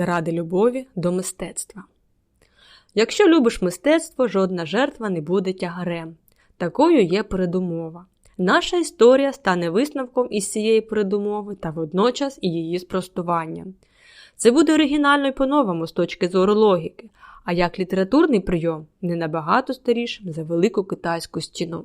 Заради любові до мистецтва. Якщо любиш мистецтво, жодна жертва не буде тягарем. Такою є передумова. Наша історія стане висновком із цієї передумови та водночас і її спростуванням. Це буде оригінально й по-новому з точки зору логіки, а як літературний прийом не набагато старішим за велику китайську стіну.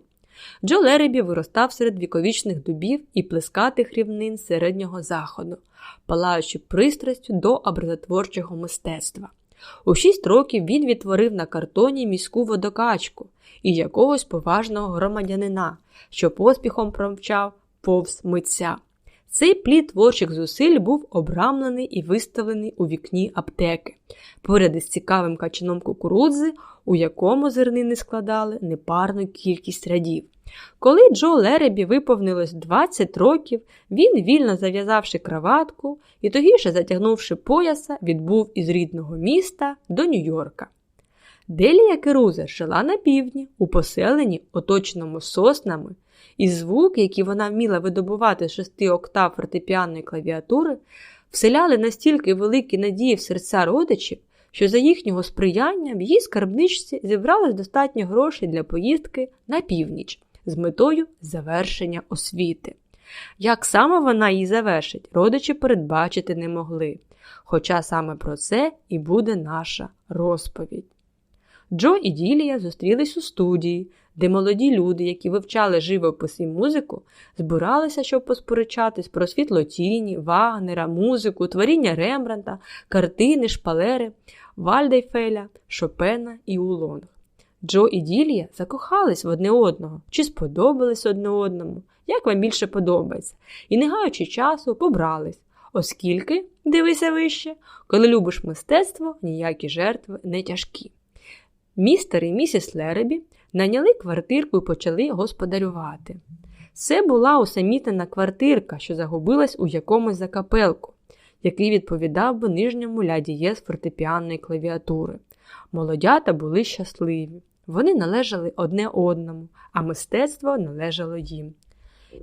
Джо Леребі виростав серед віковічних дубів і плескатих рівнин середнього заходу, палаючи пристрастю до образотворчого мистецтва. У шість років він відтворив на картоні міську водокачку і якогось поважного громадянина, що поспіхом промчав повз митця. Цей плід творчих зусиль був обрамлений і виставлений у вікні аптеки, поряд із цікавим качаном кукурудзи, у якому зернини складали непарну кількість рядів. Коли Джо Леребі виповнилось 20 років, він, вільно зав'язавши краватку і тогіше затягнувши пояса, відбув із рідного міста до Нью-Йорка. Делія Керуза жила на півдні, у поселенні, оточеному соснами, і звук, який вона вміла видобувати з шести октав фортепіанної клавіатури, вселяли настільки великі надії в серця родичів, що за їхнього сприяння в її скарбничці зібралось достатньо грошей для поїздки на північ з метою завершення освіти. Як саме вона її завершить, родичі передбачити не могли. Хоча саме про це і буде наша розповідь. Джо і Ділія зустрілись у студії, де молоді люди, які вивчали живопис і музику, збиралися, щоб посперечатись про світлотіні, Вагнера, музику, творіння Рембранта, картини, шпалери, Вальдейфеля, Шопена і Улонг. Джо і Ділія закохались в одне одного чи сподобались одне одному, як вам більше подобається, і, не гаючи часу, побрались, оскільки, дивися вище, коли любиш мистецтво, ніякі жертви не тяжкі. Містер і місіс Леребі наняли квартирку і почали господарювати. Це була усамітнена квартирка, що загубилась у якомусь закапелку, який відповідав би нижньому ляді єс фортепіанної клавіатури. Молодята були щасливі. Вони належали одне одному, а мистецтво належало їм.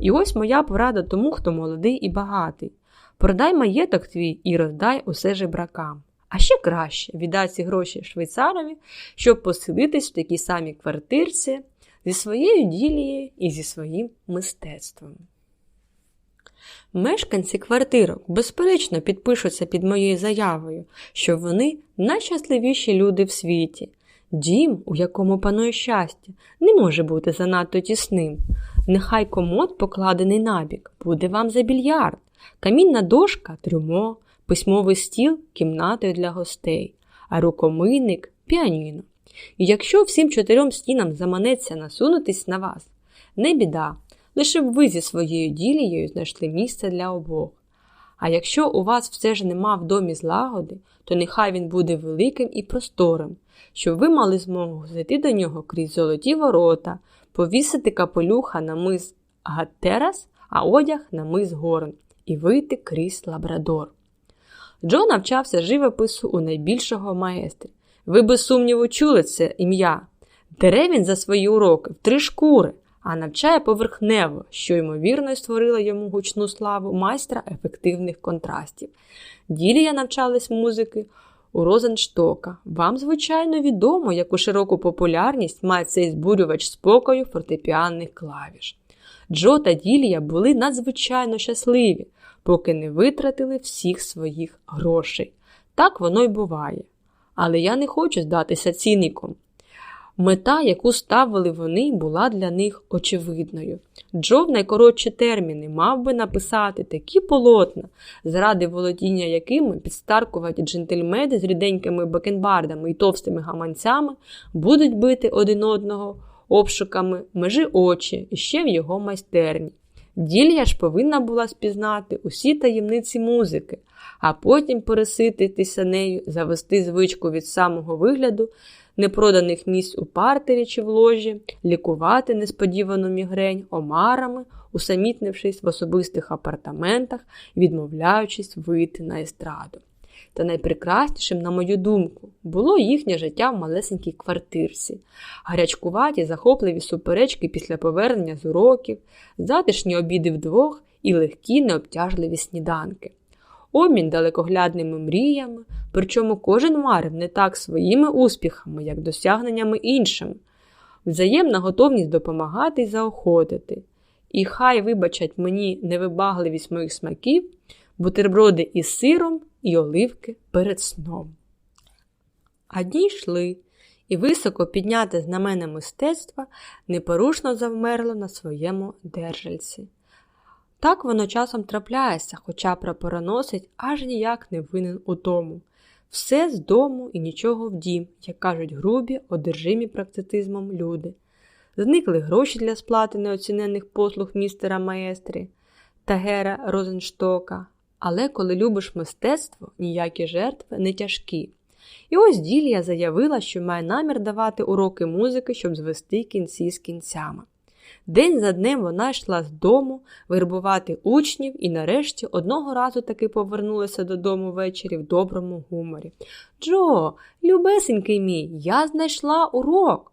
І ось моя порада тому, хто молодий і багатий. Продай маєток твій і роздай усе жебракам. А ще краще віддай ці гроші швейцарові, щоб поселитись в такій самій квартирці зі своєю ділією і зі своїм мистецтвом. Мешканці квартирок, безперечно, підпишуться під моєю заявою, що вони найщасливіші люди в світі. Дім, у якому панує щастя, не може бути занадто тісним. Нехай комод, покладений набік, буде вам за більярд, камінна дошка трюмо, письмовий стіл кімнатою для гостей, а рукомийник піаніно. І якщо всім чотирьом стінам заманеться насунутись на вас, не біда, лише б ви зі своєю ділією знайшли місце для обох. А якщо у вас все ж нема в домі злагоди, то нехай він буде великим і просторим, щоб ви мали змогу зайти до нього крізь золоті ворота, повісити капелюха на мис Гаттерас, а одяг на мис Горн і вийти крізь лабрадор. Джо навчався живопису у найбільшого маестрі. Ви без сумніву чули це ім'я. Дере він за свої уроки в три шкури, а навчає поверхнево, що, ймовірно, створила йому гучну славу майстра ефективних контрастів. Ділія навчалась музики у Розенштока. Вам, звичайно, відомо, яку широку популярність має цей збурювач спокою фортепіанних клавіш. Джо та Ділія були надзвичайно щасливі, поки не витратили всіх своїх грошей. Так воно й буває. Але я не хочу здатися цінником. Мета, яку ставили вони, була для них очевидною. Джо в найкоротші терміни мав би написати такі полотна, заради володіння якими підстаркуваті джентльмени з ріденькими бакенбардами і товстими гаманцями будуть бити один одного обшуками межи очі і ще в його майстерні. Ділія ж повинна була спізнати усі таємниці музики, а потім пересититися нею, завести звичку від самого вигляду непроданих місць у партері чи в ложі, лікувати несподівану мігрень омарами, усамітнившись в особистих апартаментах, відмовляючись вийти на естраду. Та найпрекраснішим, на мою думку, було їхнє життя в малесенькій квартирці, гарячкуваті, захопливі суперечки після повернення з уроків, затишні обіди вдвох і легкі необтяжливі сніданки. обмін далекоглядними мріями, причому кожен марив не так своїми успіхами, як досягненнями іншим, взаємна готовність допомагати і заохотити. І хай вибачать мені невибагливість моїх смаків, бутерброди із сиром і оливки перед сном. А дні йшли, і високо підняте знамена мистецтва непорушно завмерло на своєму держальці. Так воно часом трапляється, хоча прапороносець аж ніяк не винен у тому. Все з дому і нічого в дім, як кажуть грубі, одержимі практицизмом люди. Зникли гроші для сплати неоцінених послуг містера маестри та Гера Розенштока. Але коли любиш мистецтво, ніякі жертви не тяжкі. І ось Ділія заявила, що має намір давати уроки музики, щоб звести кінці з кінцями. День за днем вона йшла з дому вербувати учнів і нарешті одного разу таки повернулася додому ввечері в доброму гуморі. Джо, любесенький мій, я знайшла урок.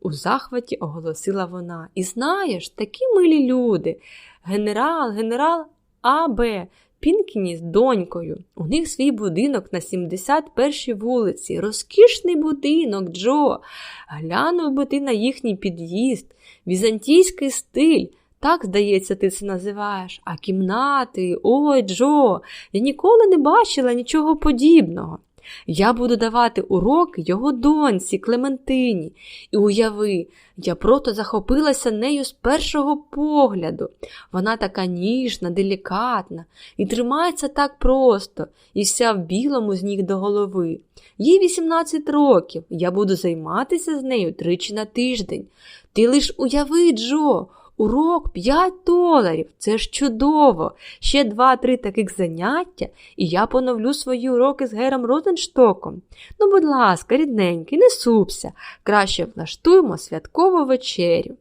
У захваті оголосила вона. І знаєш, такі милі люди. Генерал, генерал А.Б. Пінкіні з донькою. У них свій будинок на 71-й вулиці. Розкішний будинок, Джо. Глянув би ти на їхній під'їзд, візантійський стиль. Так, здається, ти це називаєш. А кімнати, ой, Джо, я ніколи не бачила нічого подібного. Я буду давати уроки його доньці Клементині, і уяви, я просто захопилася нею з першого погляду. Вона така ніжна, делікатна і тримається так просто, і вся в білому з ніг до голови. Їй 18 років, я буду займатися з нею тричі на тиждень. Ти лиш уяви, Джо, Урок 5 доларів. Це ж чудово. Ще два-три таких заняття, і я поновлю свої уроки з Гером Розенштоком. Ну, будь ласка, рідненький, не супся. Краще влаштуємо святкову вечерю.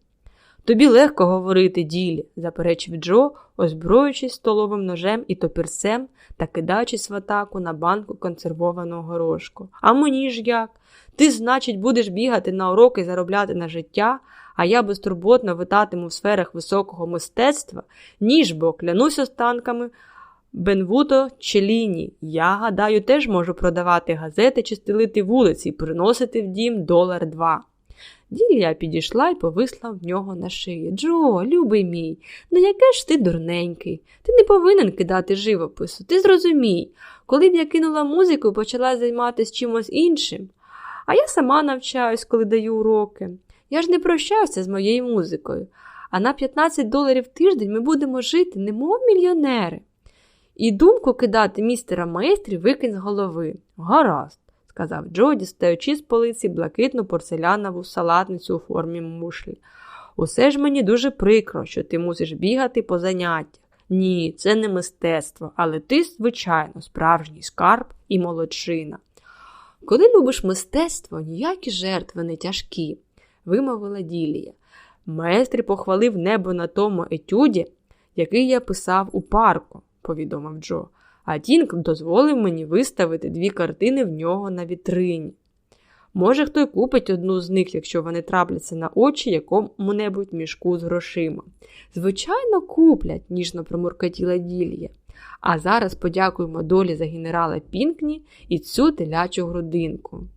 Тобі легко говорити, ділі, заперечив Джо, озброюючись столовим ножем і топірцем та кидаючись в атаку на банку консервованого горошку. А мені ж як? Ти, значить, будеш бігати на уроки заробляти на життя, а я безтурботно витатиму в сферах високого мистецтва, ніж бо клянусь останками Бенвуто Челіні. Я, гадаю, теж можу продавати газети чи стелити вулиці і приносити в дім долар два. Ділія підійшла і повисла в нього на шиї. Джо, любий мій, ну яке ж ти дурненький? Ти не повинен кидати живопису. Ти зрозумій, коли б я кинула музику і почала займатися чимось іншим. А я сама навчаюсь, коли даю уроки. Я ж не прощаюся з моєю музикою, а на 15 доларів тиждень ми будемо жити, немов мільйонери. І думку кидати містера майстрі викинь з голови. Гаразд, сказав Джо, дістаючи з полиці блакитну порцелянову салатницю у формі мушлі. Усе ж мені дуже прикро, що ти мусиш бігати по заняттях. Ні, це не мистецтво, але ти, звичайно, справжній скарб і молодчина. Коли любиш мистецтво, ніякі жертви не тяжкі вимовила Ділія. Майстрі похвалив небо на тому етюді, який я писав у парку, повідомив Джо, а Тінк дозволив мені виставити дві картини в нього на вітрині. Може, хто й купить одну з них, якщо вони трапляться на очі якому-небудь мішку з грошима. Звичайно, куплять, ніжно промуркотіла Ділія. А зараз подякуємо долі за генерала Пінкні і цю телячу грудинку.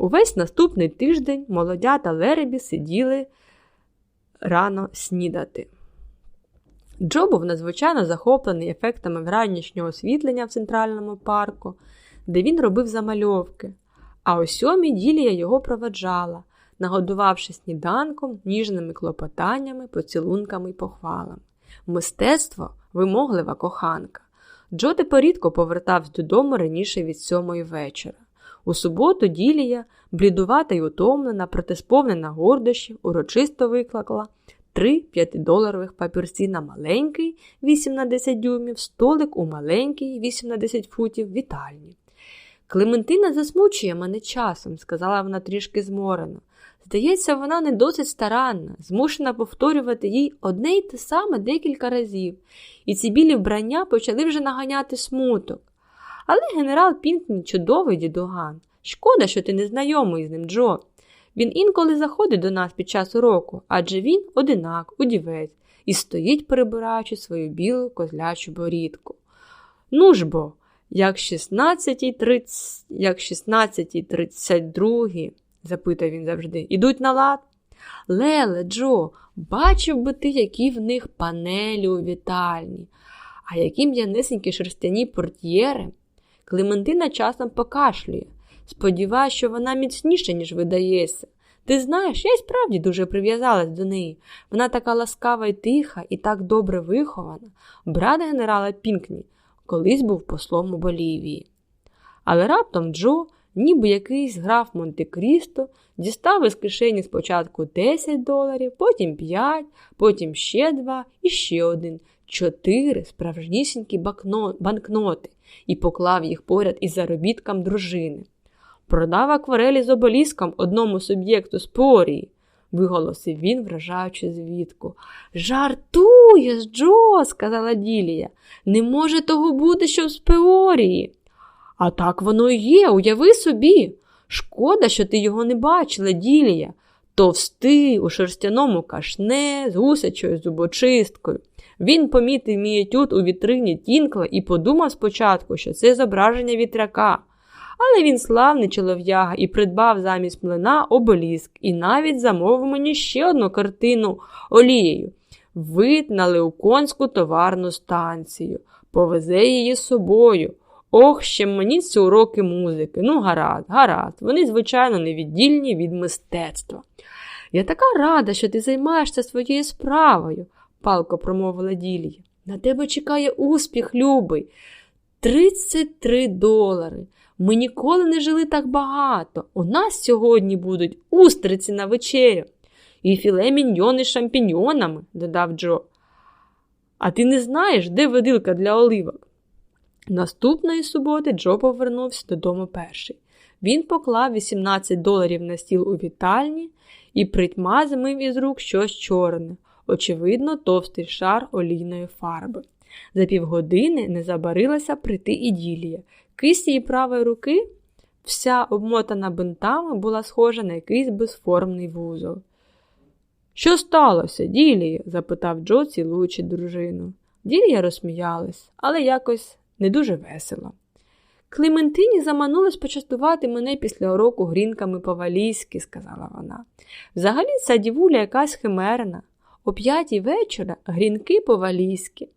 Увесь наступний тиждень молодята Леребі сиділи рано снідати. Джо був надзвичайно захоплений ефектами вранішнього освітлення в центральному парку, де він робив замальовки, а о сьомій ділія його проведжала, нагодувавши сніданком, ніжними клопотаннями, поцілунками й похвалами. Мистецтво вимоглива коханка. Джо тепер рідко повертався додому раніше від сьомої вечора. У суботу Ділія, блідувата й утомлена, проте сповнена гордощів, урочисто викликала три п'ятидоларових папірці на маленький 8 на 10 дюймів, столик у маленький 8 на 10 футів вітальні. Клементина засмучує мене часом, сказала вона трішки зморено. Здається, вона не досить старанна, змушена повторювати їй одне й те саме декілька разів, і ці білі вбрання почали вже наганяти смуток. Але генерал Пінкні чудовий дідуган. Шкода, що ти не знайомий з ним, Джо. Він інколи заходить до нас під час уроку, адже він одинак, удівець, і стоїть, перебираючи свою білу козлячу борідку. Ну ж бо, як 16.30, як 16.32, запитав він завжди, ідуть на лад? Леле, Джо, бачив би ти, які в них панелі у вітальні, а які м'янесенькі шерстяні портьєри. Клементина часом покашлює. Сподіваюсь, що вона міцніша, ніж видається. Ти знаєш, я й справді дуже прив'язалась до неї. Вона така ласкава і тиха, і так добре вихована. Брат генерала Пінкні колись був послом у Болівії. Але раптом Джо, ніби якийсь граф Монте-Крісто, дістав із кишені спочатку 10 доларів, потім 5, потім ще 2 і ще один, чотири справжнісінькі банкноти і поклав їх поряд із заробітком дружини. Продав акварелі з оболіском одному суб'єкту з порії, виголосив він, вражаючи звідку. Жартуєш, Джо, сказала Ділія. Не може того бути, що в спеорії. А так воно і є, уяви собі. Шкода, що ти його не бачила, Ділія. Товстий у шерстяному кашне з гусячою зубочисткою. Він помітив мій етюд у вітрині Тінкла і подумав спочатку, що це зображення вітряка. Але він славний чолов'яга і придбав замість млина обеліск, і навіть замовив мені ще одну картину олією. Вид на Леуконську товарну станцію, повезе її з собою. Ох, ще мені ці уроки музики. Ну, гаразд, гаразд, вони, звичайно, невіддільні від мистецтва. Я така рада, що ти займаєшся своєю справою, палко промовила Ділія. На тебе чекає успіх, любий. 33 долари. Ми ніколи не жили так багато. У нас сьогодні будуть устриці на вечерю. І філе міньйони з шампіньонами, додав Джо. А ти не знаєш, де видилка для оливок? Наступної суботи Джо повернувся додому перший. Він поклав 18 доларів на стіл у вітальні і притьма змив із рук щось чорне, очевидно, товстий шар олійної фарби. За півгодини не забарилася прийти іділія. Кисть її правої руки, вся обмотана бинтами, була схожа на якийсь безформний вузол. Що сталося, Ділія? запитав Джо, цілуючи дружину. Ділія розсміялась, але якось не дуже весело. Клементині заманулось почастувати мене після уроку грінками по-валійськи, сказала вона. Взагалі ця дівуля якась химерна. О п'ятій вечора грінки по-валійськи.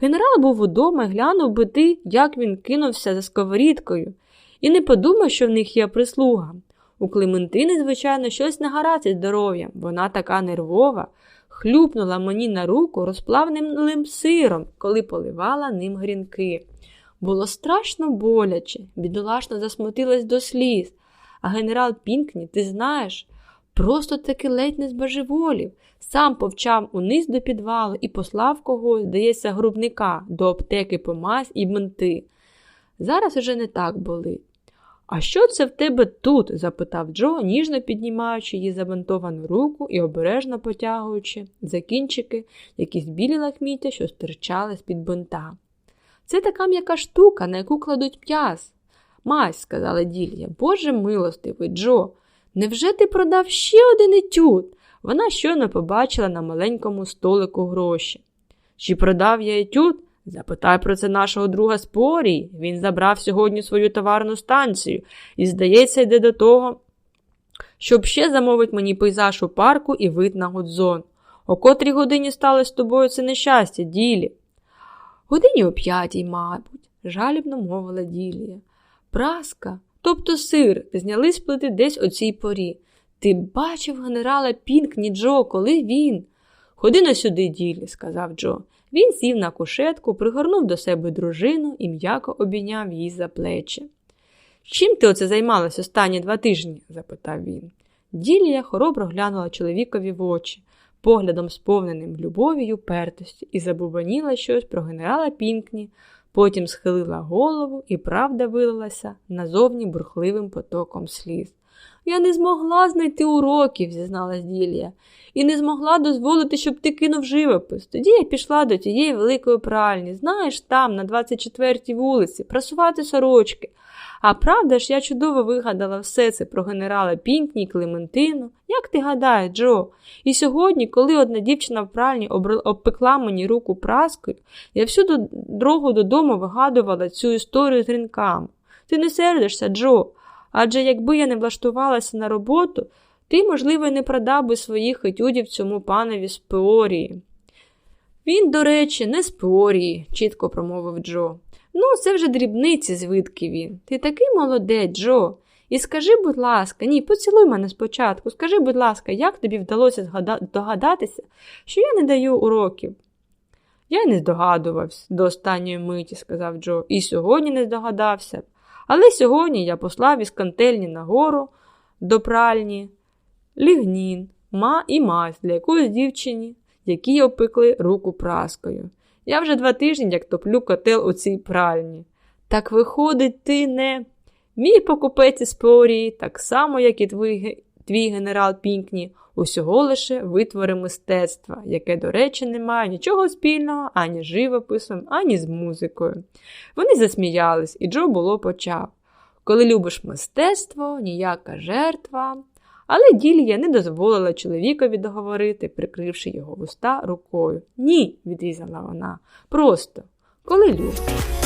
Генерал був удома і глянув би ти, як він кинувся за сковорідкою, і не подумав, що в них є прислуга. У Клементини, звичайно, щось із здоров'ям. Вона така нервова, хлюпнула мені на руку розплавним сиром, коли поливала ним грінки. Було страшно боляче, бідолашно засмутилась до сліз. А генерал Пінкні, ти знаєш, просто таки ледь не збожеволів, сам повчав униз до підвалу і послав когось, здається, грубника до аптеки помазь і менти. Зараз уже не так болить. А що це в тебе тут? запитав Джо, ніжно піднімаючи її забинтовану руку і обережно потягуючи за кінчики якісь білі лахміття, що стирчали з-під бинта. Це така м'яка штука, на яку кладуть п'яс. Мась, сказала Ділія, Боже милостивий, Джо, невже ти продав ще один етюд? Вона щойно побачила на маленькому столику гроші. Чи продав я етюд? Запитай про це нашого друга Спорій. Він забрав сьогодні свою товарну станцію і, здається, йде до того, щоб ще замовить мені пейзаж у парку і вид на Гудзон. О котрій годині сталося з тобою це нещастя, ділі. Годині о п'ятій, мабуть, жалібно мовила Ділія. Праска, тобто сир, зняли з плити десь о цій порі. Ти бачив генерала Пінкні, Джо, коли він? Ходи на сюди, Ділі, сказав Джо. Він сів на кушетку, пригорнув до себе дружину і м'яко обійняв її за плечі. Чим ти оце займалась останні два тижні? запитав він. Ділія хоробро глянула чоловікові в очі, поглядом сповненим любов'ю пертості, і забубаніла щось про генерала Пінкні, потім схилила голову, і правда вилилася назовні бурхливим потоком сліз. Я не змогла знайти уроків, зізналась Ділія, і не змогла дозволити, щоб ти кинув живопис. Тоді я пішла до тієї великої пральні, знаєш, там, на 24-й вулиці, прасувати сорочки. А правда ж, я чудово вигадала все це про генерала Пінкні Клементину. Як ти гадаєш, Джо? І сьогодні, коли одна дівчина в пральні обпекла мені руку праскою, я всю дорогу додому вигадувала цю історію з ринками. Ти не сердишся, Джо, адже якби я не влаштувалася на роботу, ти, можливо, не продав би своїх етюдів цьому панові з Пеорії. Він, до речі, не з Пеорії, чітко промовив Джо. Ну, це вже дрібниці, звідки він. Ти такий молодець, Джо. І скажи, будь ласка, ні, поцілуй мене спочатку. Скажи, будь ласка, як тобі вдалося догадатися, що я не даю уроків? Я не здогадувався до останньої миті, сказав Джо, і сьогодні не здогадався. Але сьогодні я послав із кантельні нагору до пральні лігнін, ма і мазь для якоїсь дівчині, якій опекли руку праскою. Я вже два тижні як топлю котел у цій пральні. Так виходить, ти не мій покупець із Пеорії, так само, як і твій, твій генерал Пінкні, усього лише витвори мистецтва, яке, до речі, не має нічого спільного ані з живописом, ані з музикою. Вони засміялись, і Джо було почав. Коли любиш мистецтво, ніяка жертва. Але Ділія не дозволила чоловікові договорити, прикривши його вуста рукою. Ні, відрізала вона. Просто коли любиш.